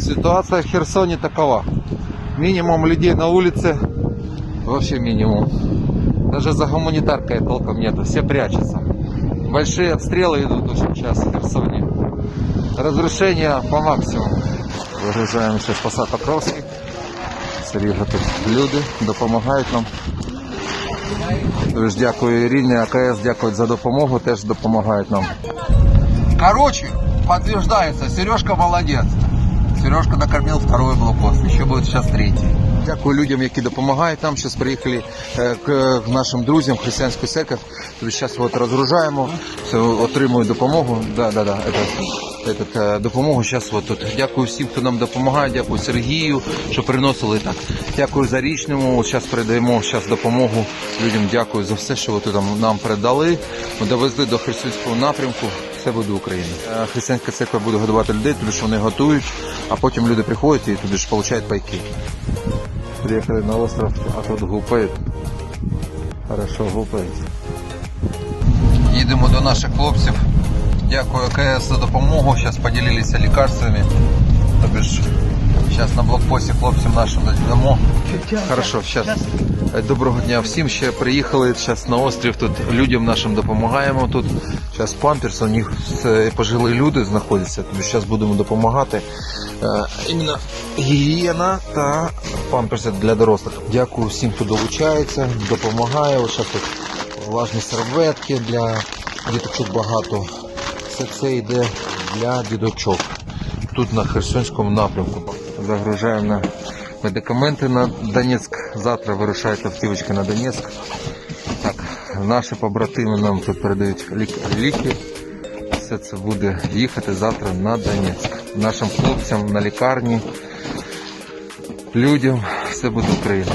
Ситуация в Херсоне такова. Минимум людей на улице, вообще минимум. Даже за гуманитаркой толком нету, все прячутся. Большие обстрелы идут уже сейчас в Херсоне. Разрушения по максимуму. Виїжджаємо зараз по посад Покровський. Серйозно тут люди допомагають нам. Тож дякую Ірині, АКС дякують за допомогу, теж допомагають нам. Короче, подтверждается, Сережка молодец. Сережка накормил второй блокпост, еще будет сейчас третий. Дякую людям, які допомагають нам. Зараз приїхали е, к нашим друзям, християнську. Тобто зараз от розгружаємо, отримую допомогу. Да, да, да, это, этот, е, допомогу зараз от тут. Дякую всім, хто нам допомагає. Дякую Сергію, що приносили так. Дякую Зарічному. Зараз передаємо зараз допомогу людям. Дякую за все, що ви тут нам- передали. Ми довезли до Херсонського напрямку. Все буде Україна. Е, Християнська церква буде годувати людей, тому що вони готують, а потім люди приходять і туди ж получають пайки. Приехали на остров, а тут гупает. Хорошо гупает. Їдемо до наших хлопців. Дякую АКС за допомогу. Зараз поділилися лікарствами. Тобі ж зараз на блокпості хлопцям нашим дамо. Хорошо, зараз. Доброго дня всім. Ще приїхали зараз на острів. Тут людям нашим допомагаємо. Тут зараз памперс, у них пожили люди знаходяться. Тобі зараз будемо допомагати. Е, Іменно гігієна та памперси для дорослих. Дякую всім, хто долучається, допомагає. Ось тут влажні серветки для діточок багато. Все це йде для діточок. Тут на Херсонському напрямку. Загружаємо на медикаменти на Донецьк. Завтра вирушають автівочки на Донецьк. Так, наші побратими нам тут передають лік- ліки. Все це буде їхати завтра на Донецьк. Нашим хлопцям на лікарні, людям, все буде Україна.